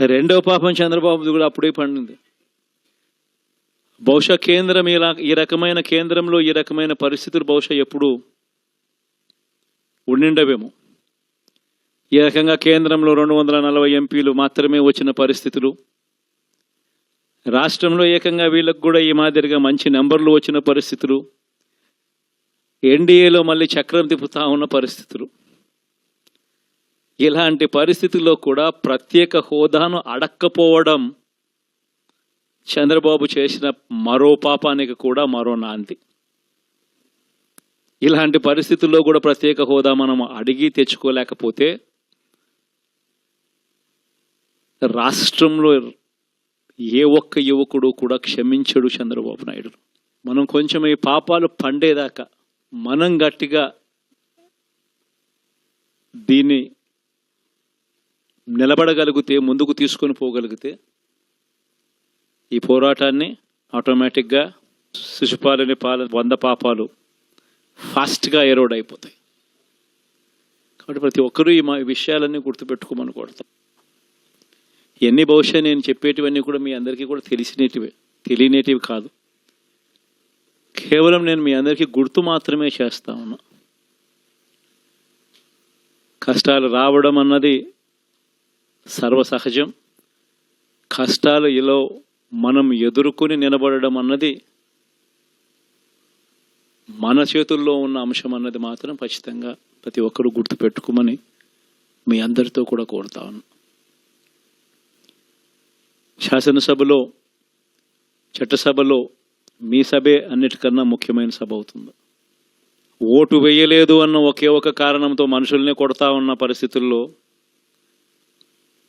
రెండో పాపం చంద్రబాబుది కూడా అప్పుడే పండింది. బహుశా కేంద్రం ఇలా ఈ రకమైన కేంద్రంలో ఈ రకమైన పరిస్థితులు బహుశా ఎప్పుడు ఉండిండవేమో. ఈ రకంగా కేంద్రంలో రెండు వందల నలభై ఎంపీలు మాత్రమే వచ్చిన పరిస్థితులు. రాష్ట్రంలో ఏకంగా వీళ్ళకు కూడా ఈ మాదిరిగా మంచి నెంబర్లు వచ్చిన పరిస్థితులు. ఎన్డీఏలో మళ్ళీ చక్రం తిప్పుతా ఉన్న పరిస్థితులు. ఇలాంటి పరిస్థితుల్లో కూడా ప్రత్యేక హోదాను అడక్కపోవడం చంద్రబాబు చేసిన మరో పాపానికి కూడా మరో నాంది. ఇలాంటి పరిస్థితుల్లో కూడా ప్రత్యేక హోదా మనం అడిగి తెచ్చుకోలేకపోతే రాష్ట్రంలో ఏ ఒక్క యువకుడు కూడా క్షమించడు చంద్రబాబు నాయుడు. మనం కొంచెం ఈ పాపాలు పండేదాకా మనం గట్టిగా దీన్ని నిలబడగలిగితే ముందుకు తీసుకొని పోగలిగితే ఈ పోరాటాన్ని ఆటోమేటిక్గా శిశుపాలని పాల వంద పాపాలు ఫాస్ట్గా ఎరోడ్ అయిపోతాయి. కాబట్టి ప్రతి ఒక్కరూ ఈ మా విషయాలన్నీ గుర్తుపెట్టుకోమని కోరుతాం. ఎన్ని బహుశా నేను చెప్పేటివన్నీ కూడా మీ అందరికీ కూడా తెలిసినటివే తెలియనేటివి కాదు. కేవలం నేను మీ అందరికీ గుర్తు మాత్రమే చేస్తా ఉన్నా. కష్టాలు రావడం అన్నది సర్వసహజం. కష్టాలు ఇలా మనం ఎదుర్కొని నిలబడడం అన్నది మన చేతుల్లో ఉన్న అంశం అన్నది మాత్రం ఖచ్చితంగా ప్రతి ఒక్కరూ గుర్తుపెట్టుకోమని మీ అందరితో కూడా కోరుతా ఉన్నా శాసనసభలో చట్టసభలో మీ సభే అన్నిటికన్నా ముఖ్యమైన సభ అవుతుంది. ఓటు వేయలేదు అన్న ఒకే ఒక కారణంతో మనుషుల్ని కొడతా ఉన్న పరిస్థితుల్లో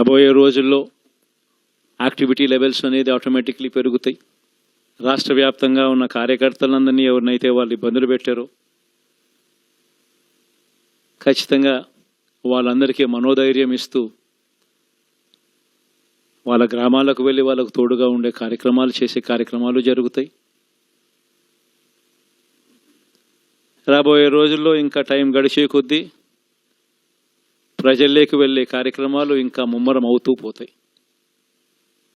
రాబోయే రోజుల్లో యాక్టివిటీ లెవెల్స్ అనేది ఆటోమేటిక్లీ పెరుగుతాయి. రాష్ట్ర వ్యాప్తంగా ఉన్న కార్యకర్తలందరినీ ఎవరినైతే వాళ్ళు ఇబ్బందులు పెట్టారో ఖచ్చితంగా వాళ్ళందరికీ మనోధైర్యం ఇస్తూ వాళ్ళ గ్రామాలకు వెళ్ళి వాళ్ళకు తోడుగా ఉండే కార్యక్రమాలు చేసే కార్యక్రమాలు జరుగుతాయి. రాబోయే రోజుల్లో ఇంకా టైం గడిచే కొద్దీ ప్రజల్లోకి వెళ్ళే కార్యక్రమాలు ఇంకా ముమ్మరం అవుతూ పోతాయి.